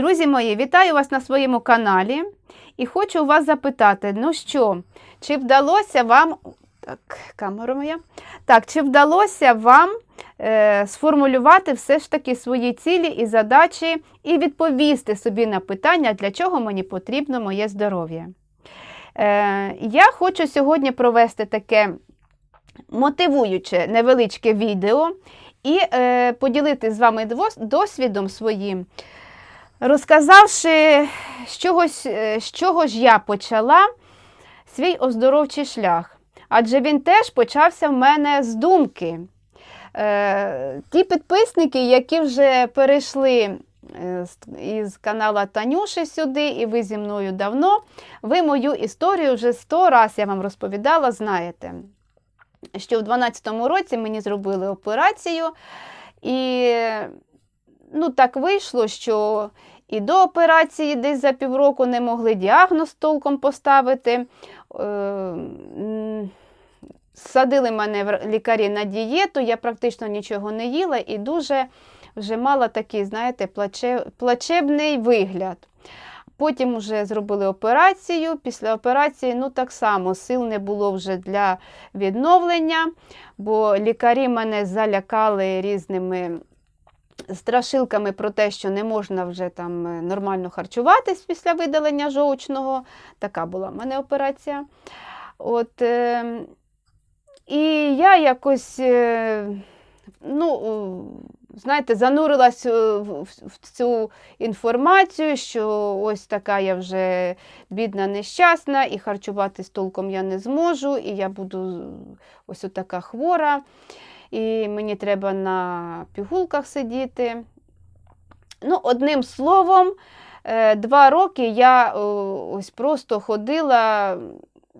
Друзі мої, вітаю вас на своєму каналі і хочу вас запитати: ну що, чи вдалося вам. Так, камера моя. Так, чи вдалося вам е, сформулювати все ж таки свої цілі і задачі і відповісти собі на питання, для чого мені потрібно моє здоров'я? Е, я хочу сьогодні провести таке мотивуюче невеличке відео і е, поділитися з вами досвідом своїм, розказавши, з чогось, е, з чого ж я почала свій оздоровчий шлях. Адже він теж почався в мене з думки. Е, ті підписники, які вже перейшли е, із канала Танюші сюди, і ви зі мною давно, ви мою історію вже сто раз я вам розповідала, знаєте, що в 12-му році мені зробили операцію, і ну, так вийшло, що і до операції десь за півроку не могли діагноз толком поставити. Е, Садили мене лікарі на дієту, я практично нічого не їла і дуже вже мала такий, знаєте, плаче- плачебний вигляд. Потім вже зробили операцію. Після операції ну так само сил не було вже для відновлення, бо лікарі мене залякали різними страшилками про те, що не можна вже там е, нормально харчуватись після видалення жовчного. Така була в мене операція. От, е, і я якось, е, ну, знаєте, занурилась в цю інформацію, що ось така я вже бідна, нещасна, і харчуватись толком я не зможу, і я буду ось така хвора, і мені треба на пігулках сидіти. Ну, одним словом, е, два роки я ось просто ходила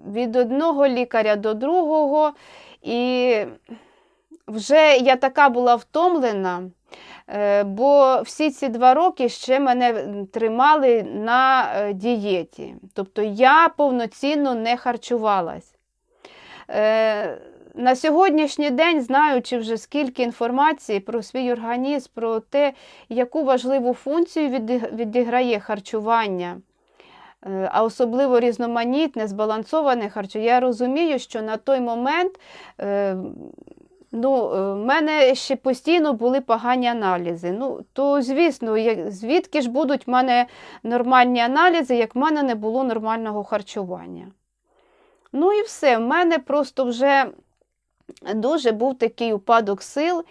від одного лікаря до другого, і вже я така була втомлена, е, бо всі ці два роки ще мене тримали на е, дієті. Тобто я повноцінно не харчувалась. На сьогоднішній день, знаючи вже скільки інформації про свій організм, про те, яку важливу функцію відіграє харчування, е, а особливо різноманітне, збалансоване харчування, я розумію, що на той момент е, ну, е, в мене ще постійно були погані аналізи. Ну, то, звісно, звідки ж будуть в мене нормальні аналізи, як в мене не було нормального харчування. Ну і все, в мене просто вже дуже був такий упадок сил.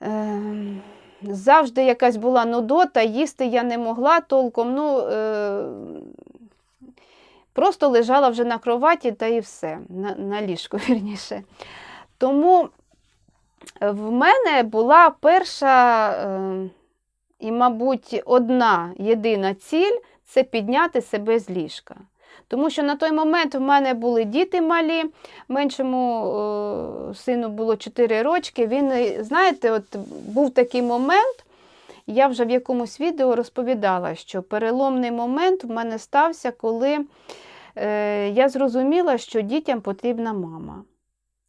Ем, Завжди якась була нудота, їсти я не могла толком. Ну, е, просто лежала вже на кроваті та і все, на, на ліжку, вірніше. Тому в мене була перша е, і, мабуть, одна єдина ціль це підняти себе з ліжка. Тому що на той момент в мене були діти малі, меншому е, сину було 4 рочки. Він, е, знаєте, от був такий момент, я вже в якомусь відео розповідала, що переломний момент в мене стався, коли е, я зрозуміла, що дітям потрібна мама.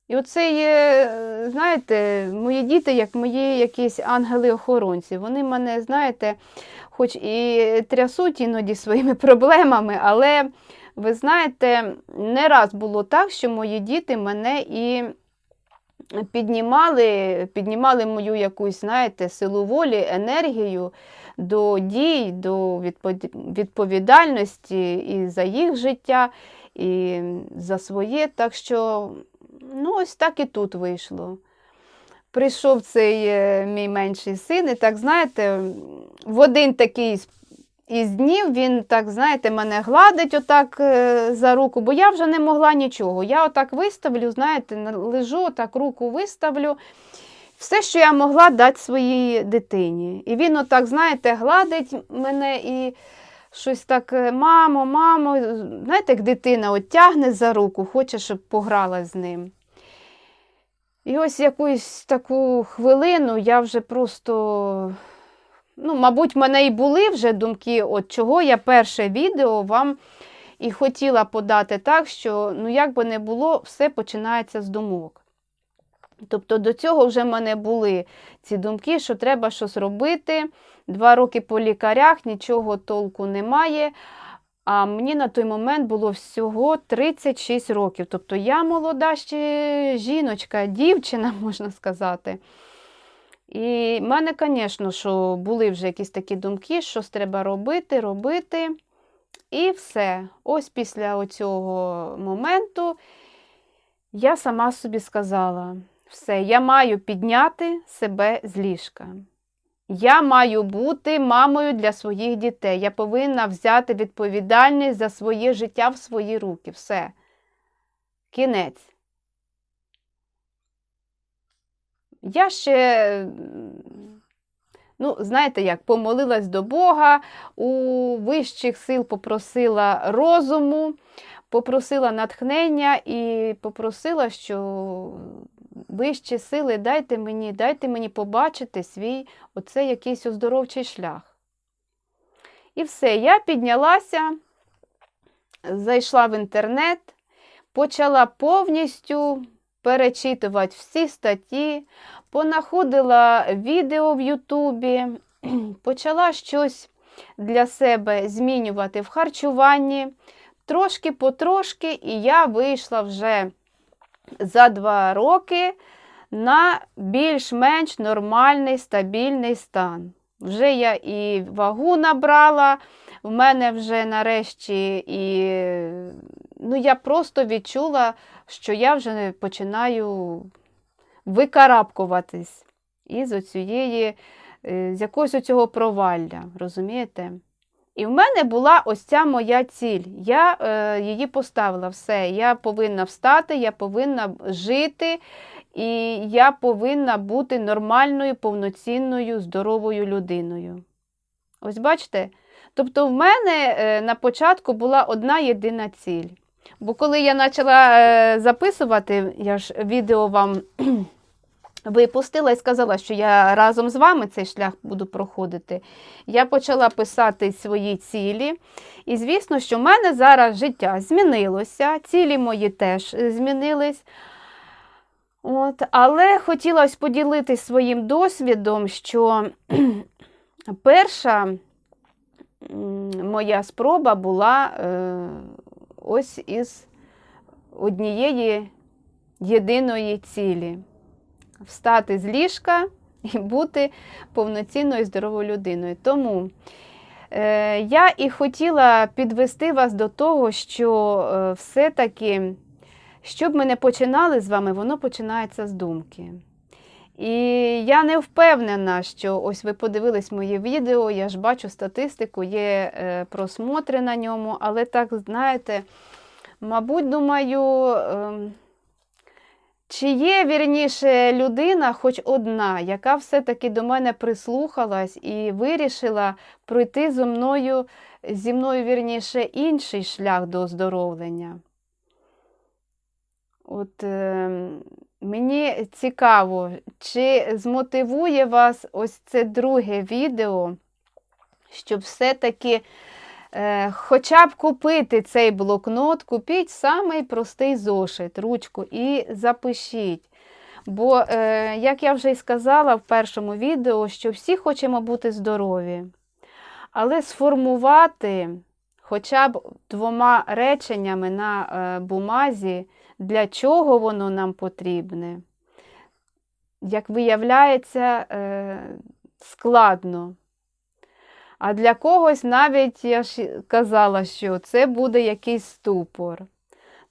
І оце є, е, знаєте, мої діти, як мої якісь ангели-охоронці. Вони мене, знаєте, хоч і трясуть іноді своїми проблемами, але ви знаєте, не раз було так, що мої діти мене і піднімали, піднімали мою якусь, знаєте, силу волі, енергію до дій, до відповідальності і за їх життя, і за своє. Так що, ну, ось так і тут вийшло. Прийшов цей е, мій менший син, і так, знаєте, в один такий із днів він так, знаєте, мене гладить отак е, за руку, бо я вже не могла нічого. Я отак виставлю, знаєте, лежу, отак руку виставлю. Все, що я могла дати своїй дитині. І він отак, знаєте, гладить мене і щось так, е, мамо, мамо, знаєте, як дитина от тягне за руку, хоче, щоб пограла з ним. І ось якусь таку хвилину я вже просто, ну, мабуть, в мене і були вже думки, от чого я перше відео вам і хотіла подати так, що, ну, як би не було, все починається з думок. Тобто до цього вже в мене були ці думки, що треба щось робити. Два роки по лікарях, нічого толку немає. А мені на той момент було всього 36 років. Тобто я молода ще жіночка, дівчина, можна сказати. І в мене, звісно, що були вже якісь такі думки, що треба робити, робити. І все. Ось після цього моменту я сама собі сказала: все, я маю підняти себе з ліжка. Я маю бути мамою для своїх дітей. Я повинна взяти відповідальність за своє життя в свої руки. Все. Кінець. Я ще, ну, знаєте як, помолилась до Бога, у вищих сил попросила розуму, попросила натхнення і попросила, що вищі сили дайте мені, дайте мені побачити свій оцей якийсь оздоровчий шлях. І все, я піднялася, зайшла в інтернет, почала повністю перечитувати всі статті, понаходила відео в Ютубі, почала щось для себе змінювати в харчуванні, трошки потрошки, і я вийшла вже за два роки на більш-менш нормальний стабільний стан. Вже я і вагу набрала, в мене вже нарешті і ну, я просто відчула, що я вже починаю викарабкуватись із оцієї, з якогось цього провалля, розумієте? І в мене була ось ця моя ціль. Я е, її поставила все. Я повинна встати, я повинна жити, і я повинна бути нормальною, повноцінною, здоровою людиною. Ось бачите? Тобто, в мене е, на початку була одна єдина ціль. Бо коли я почала е, записувати, я ж відео вам випустила і сказала, що я разом з вами цей шлях буду проходити. Я почала писати свої цілі. І, звісно, що в мене зараз життя змінилося, цілі мої теж змінились. От, Але хотілося поділитися своїм досвідом, що перша моя спроба була е, ось із однієї єдиної цілі встати з ліжка і бути повноцінною здоровою людиною. Тому е, я і хотіла підвести вас до того, що е, все-таки, щоб ми не починали з вами, воно починається з думки. І я не впевнена, що ось ви подивились моє відео, я ж бачу статистику, є е, просмотри на ньому, але так, знаєте, мабуть, думаю, е, чи є вірніше людина, хоч одна, яка все-таки до мене прислухалась і вирішила пройти зі мною, зі мною вірніше, інший шлях до оздоровлення? От е, мені цікаво, чи змотивує вас ось це друге відео, щоб все-таки хоча б купити цей блокнот, купіть самий простий зошит, ручку і запишіть. Бо, е, як я вже й сказала в першому відео, що всі хочемо бути здорові. Але сформувати хоча б двома реченнями на е, бумазі, для чого воно нам потрібне, як виявляється, е, складно. А для когось навіть я ж казала, що це буде якийсь ступор.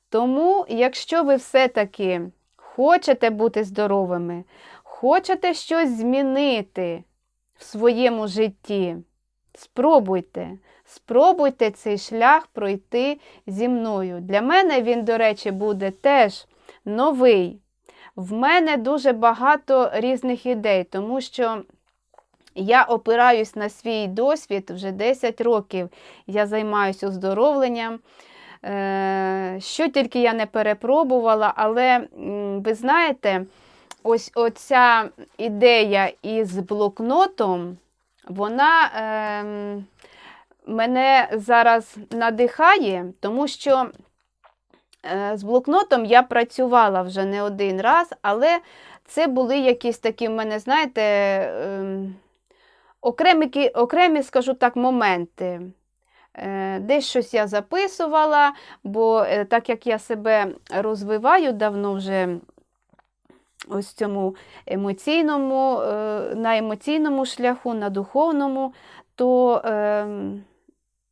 Тому, якщо ви все-таки хочете бути здоровими, хочете щось змінити в своєму житті, спробуйте. Спробуйте цей шлях пройти зі мною. Для мене він, до речі, буде теж новий. В мене дуже багато різних ідей, тому що я опираюсь на свій досвід вже 10 років. Я займаюся оздоровленням. Е, що тільки я не перепробувала, але ви знаєте, ось оця ідея із блокнотом, вона е, мене зараз надихає, тому що Е, З блокнотом я працювала вже не один раз, але це були якісь такі в мене, знаєте, ем, окремі, окремі, скажу так, моменти. Е, Десь щось я записувала, бо е, так як я себе розвиваю давно вже ось цьому емоційному, е, на емоційному шляху, на духовному, то ем,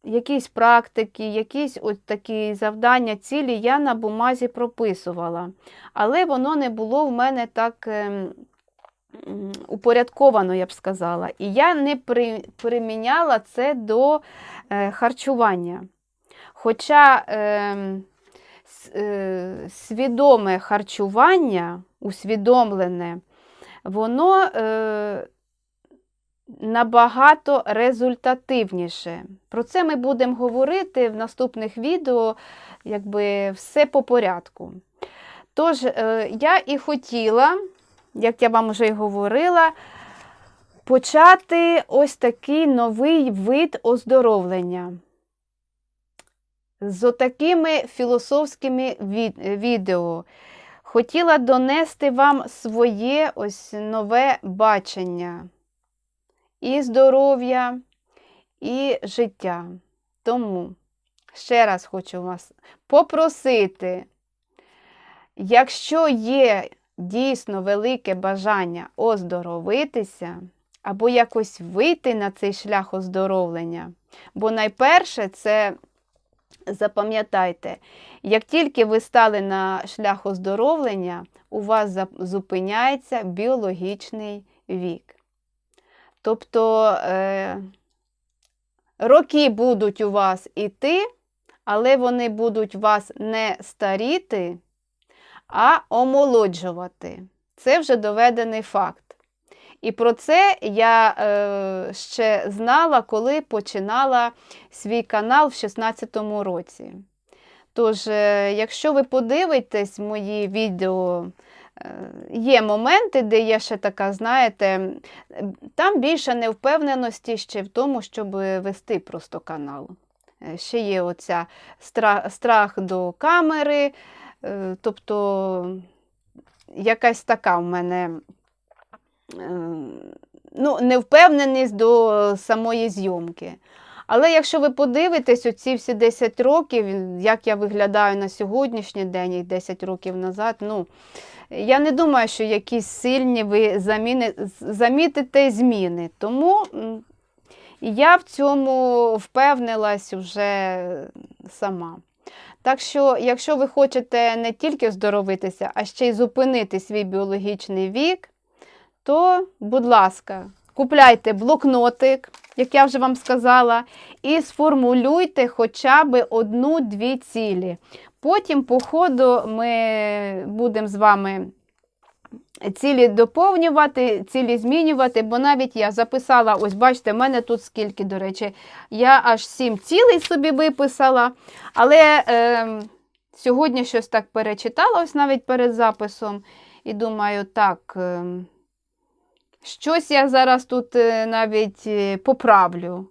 якісь практики, якісь от такі завдання, цілі я на бумазі прописувала. Але воно не було в мене так ем, упорядковано, я б сказала. І я не при, приміняла це до е, харчування. Хоча с- е, свідоме харчування, усвідомлене, воно е, набагато результативніше. Про це ми будемо говорити в наступних відео, якби все по порядку. Тож, е, я і хотіла, як я вам вже й говорила, почати ось такий новий вид оздоровлення. З отакими філософськими відео. Хотіла донести вам своє ось нове бачення і здоров'я, і життя. Тому ще раз хочу вас попросити, якщо є дійсно велике бажання оздоровитися, або якось вийти на цей шлях оздоровлення, бо найперше це запам'ятайте, як тільки ви стали на шлях оздоровлення, у вас зупиняється біологічний вік. Тобто е, роки будуть у вас іти, але вони будуть вас не старіти, а омолоджувати. Це вже доведений факт. І про це я е, ще знала, коли починала свій канал в 16-му році. Тож, е, якщо ви подивитесь мої відео, е, є моменти, де я ще така, знаєте, там більше невпевненості ще в тому, щоб вести просто канал. Е, Ще є оця страх, страх до камери, тобто якась така в мене е, ну, невпевненість до самої зйомки. Але якщо ви подивитесь оці всі 10 років, як я виглядаю на сьогоднішній день і 10 років назад, ну, я не думаю, що якісь сильні ви заміни, замітите зміни. Тому я в цьому впевнилась вже сама. Так що, якщо ви хочете не тільки здоровитися, а ще й зупинити свій біологічний вік, то, будь ласка, купляйте блокнотик, як я вже вам сказала, і сформулюйте хоча б одну-дві цілі. Потім, по ходу, ми будемо з вами цілі доповнювати, цілі змінювати, бо навіть я записала, ось бачите, в мене тут скільки, до речі, я аж сім цілей собі виписала, але е, сьогодні щось так перечитала, ось навіть перед записом, і думаю, так. Е, Щось я зараз тут е, навіть е, поправлю.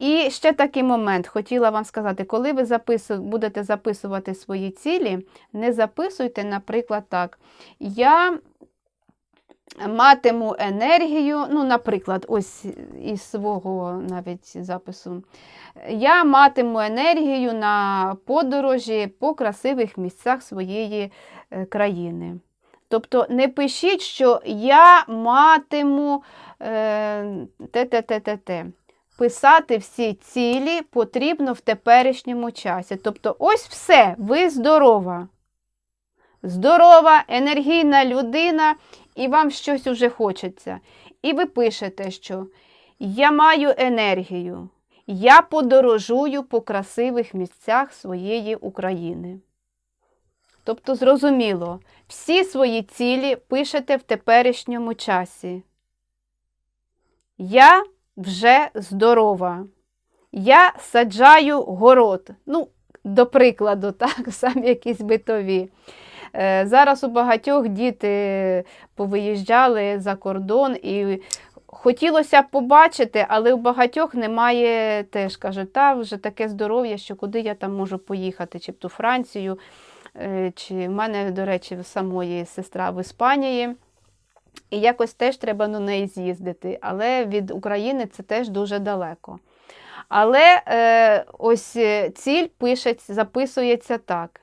І ще такий момент хотіла вам сказати, коли ви запису, будете записувати свої цілі, не записуйте, наприклад, так. Я матиму енергію, ну, наприклад, ось із свого навіть запису. Я матиму енергію на подорожі по красивих місцях своєї е, країни. Тобто не пишіть, що я матиму те-те-те-те-те. Писати всі цілі потрібно в теперішньому часі. Тобто, ось все, ви здорова. Здорова, енергійна людина, і вам щось уже хочеться. І ви пишете, що я маю енергію, я подорожую по красивих місцях своєї України. Тобто, зрозуміло, всі свої цілі пишете в теперішньому часі. Я вже здорова. Я саджаю город. Ну, до прикладу, так, самі якісь битові. Е, Зараз у багатьох діти повиїжджали за кордон і хотілося побачити, але у багатьох немає теж кажуть, та вже таке здоров'я, що куди я там можу поїхати, чи в ту Францію, е, чи в мене, до речі, самої сестра в Іспанії. І якось теж треба на неї з'їздити. Але від України це теж дуже далеко. Але е, ось е, ціль пишеться, записується так.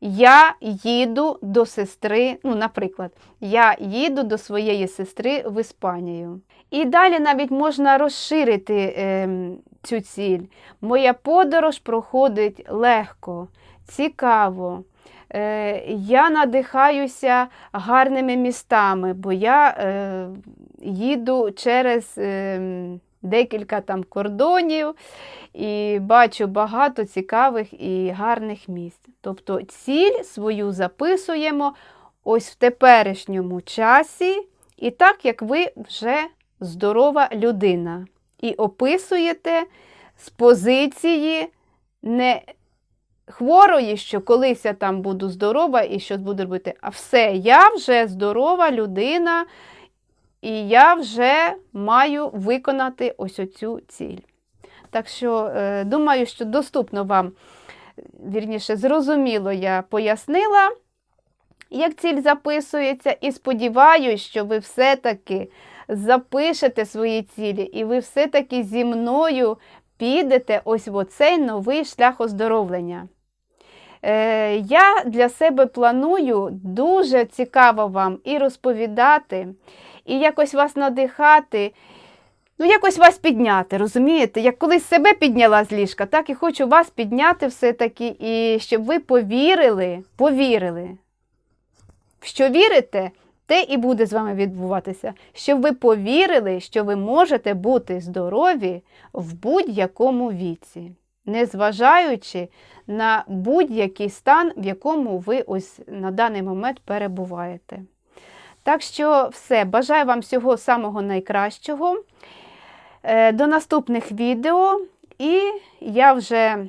Я їду до сестри, ну, наприклад, я їду до своєї сестри в Іспанію. І далі навіть можна розширити ем, цю ціль. Моя подорож проходить легко, цікаво. Е, я надихаюся гарними містами, бо я е, їду через е, декілька там кордонів і бачу багато цікавих і гарних місць. Тобто ціль свою записуємо ось в теперішньому часі, і так як ви вже здорова людина. І описуєте з позиції не хворої, що колись я там буду здорова і щось буду робити. А все, я вже здорова людина, і я вже маю виконати ось оцю ціль. Так що, е, думаю, що доступно вам, вірніше, зрозуміло, я пояснила, як ціль записується, і сподіваюся, що ви все-таки запишете свої цілі, і ви все-таки зі мною підете ось в оцей новий шлях оздоровлення. Е, Я для себе планую дуже цікаво вам і розповідати, і якось вас надихати, ну, якось вас підняти, розумієте? Як колись себе підняла з ліжка, так і хочу вас підняти все-таки, і щоб ви повірили, повірили. Що вірите, те і буде з вами відбуватися. Щоб ви повірили, що ви можете бути здорові в будь-якому віці, незважаючи на будь-який стан, в якому ви ось на даний момент перебуваєте. Так що все, бажаю вам всього самого найкращого. Е, До наступних відео, і я вже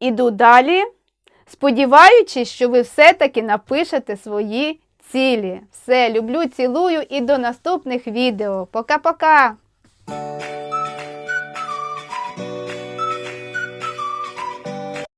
іду далі, сподіваючись, що ви все-таки напишете свої цілі. Все, люблю, цілую і до наступних відео. Пока-пока!